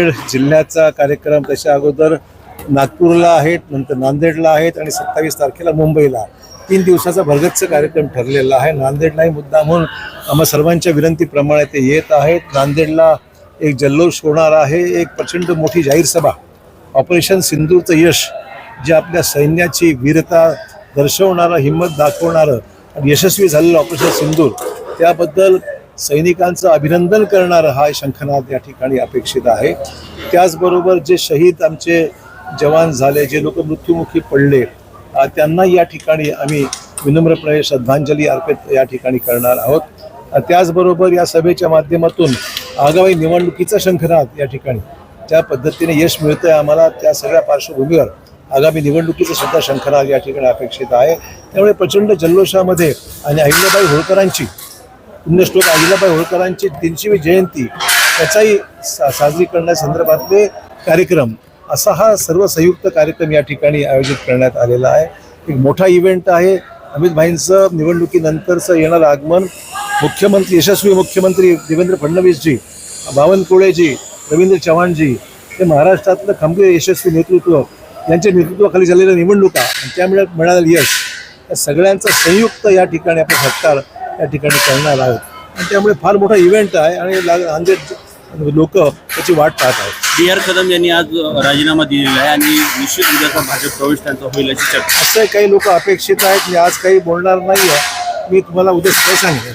जिल्ह्याचा कार्यक्रम त्याच्या अगोदर नागपूरला आहेत नंतर नांदेडला आहेत आणि सत्तावीस तारखेला मुंबईला. तीन दिवसाचा भरगच्च कार्यक्रम ठरलेला आहे. नांदेडलाही मुद्दा म्हणून आम्हा सर्वांच्या विनंतीप्रमाणे ते येत आहेत. नांदेडला एक जल्लोष होणार आहे. एक प्रचंड मोठी जाहीर सभा. ऑपरेशन सिंदूरचं यश जे आपल्या सैन्याची वीरता दर्शवणारं हिंमत दाखवणारं आणि यशस्वी झालेलं ऑपरेशन सिंदूर त्याबद्दल सैनिकांचं अभिनंदन करणारं हा शंखनाद या ठिकाणी अपेक्षित आहे. त्याचबरोबर जे शहीद आमचे जवान झाले जे लोक मृत्युमुखी पडले त्यांना या ठिकाणी आम्ही विनम्रपणे श्रद्धांजली अर्पित या ठिकाणी करणार आहोत. त्याचबरोबर या सभेच्या माध्यमातून आगामी निवडणुकीचा शंखनाद या ठिकाणी ज्या पद्धतीने यश मिळतं आहे आम्हाला त्या सगळ्या पार्श्वभूमीवर आगामी निवडणुकीचं सुद्धा शंखनाद या ठिकाणी अपेक्षित आहे. त्यामुळे प्रचंड जल्लोषामध्ये आणि अहिल्याबाई होळकरांची पुण्यश्लोक आदिलाबाई होळकरांची तीनशेवी जयंती त्याचाही सा साजरी करण्यासंदर्भातले कार्यक्रम असा हा सर्व संयुक्त कार्यक्रम या ठिकाणी आयोजित करण्यात आलेला आहे. एक मोठा इव्हेंट आहे. अमित भाईंचं निवडणुकीनंतरचं येणारं आगमन मुख्यमंत्री यशस्वी मुख्यमंत्री देवेंद्र फडणवीसजी बावनकुळेजी रवींद्र चव्हाणजी हे महाराष्ट्रातलं खंबीर यशस्वी नेतृत्व यांच्या नेतृत्वाखाली झालेल्या निवडणुका आणि त्यामुळे मिळालेलं यश या सगळ्यांचा संयुक्त या ठिकाणी आपण सत्कार या ठिकाणी करणार आहोत. आणि त्यामुळे फार मोठा इव्हेंट आहे आणि नांदेड लोक त्याची वाट पाहत आहेत. डी आर कदम यांनी आज राजीनामा दिलेला आहे आणि निश्चित उद्याचा भाजप प्रवेश त्यांचा होईल अशी चर्चा. असं काही लोक अपेक्षित आहेत मी आज काही बोलणार नाही आहे मी तुम्हाला उद्या सांगेन.